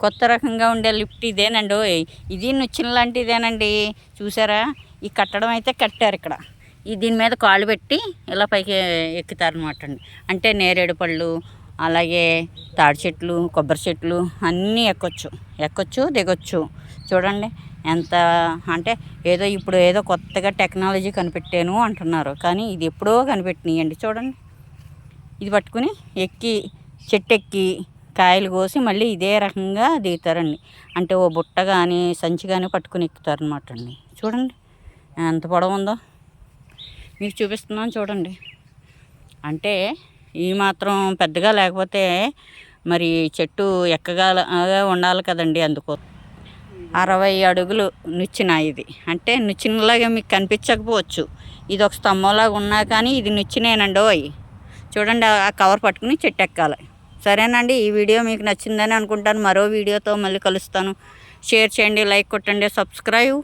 కొత్త రకంగా ఉండే లిఫ్ట్ ఇదేనండి ఇది నుచ్చిన లాంటిదేనండి. చూసారా? ఈ కట్టడం అయితే కట్టారు ఇక్కడ. ఈ దీని మీద కాళ్ళు పెట్టి ఇలా పైకి ఎక్కుతారనమాట అండి. అంటే నేరేడు పళ్ళు అలాగే తాడి చెట్లు కొబ్బరి చెట్లు అన్నీ ఎక్కొచ్చు. ఎక్కొచ్చు దిగొచ్చు. చూడండి ఎంత అంటే ఏదో ఇప్పుడు ఏదో కొత్తగా టెక్నాలజీ కనిపెట్టాను అంటున్నారు. కానీ ఇది ఎప్పుడో కనిపెట్టినాయండి. చూడండి. ఇది పట్టుకుని ఎక్కి చెట్టు ఎక్కి కాయలు కోసి మళ్ళీ ఇదే రకంగా దిగుతారండి. అంటే ఓ బుట్ట కానీ సంచి కానీ పట్టుకుని ఎక్కుతారనమాట అండి. చూడండి ఎంత పొడవు ఉందో. మీకు చూపిస్తున్నాను చూడండి. అంటే ఈ మాత్రం పెద్దగా లేకపోతే మరి చెట్టు ఎక్కగా ఉండాలి కదండి అందుకో. అరవై అడుగులు నుచ్చిన ఇది. అంటే నుచ్చినలాగా మీకు కనిపించకపోవచ్చు. ఇది ఒక స్తంభంలాగా ఉన్నా కానీ ఇది నుచ్చినేనండి అవి చూడండి ఆ కవర్ పట్టుకుని చెట్టు ఎక్కాలి. సరేనండి ఈ వీడియో మీకు నచ్చిందని అనుకుంటాను. మరో వీడియోతో మళ్ళీ కలుస్తాను. షేర్ చేయండి లైక్ కొట్టండి సబ్స్క్రైబ్.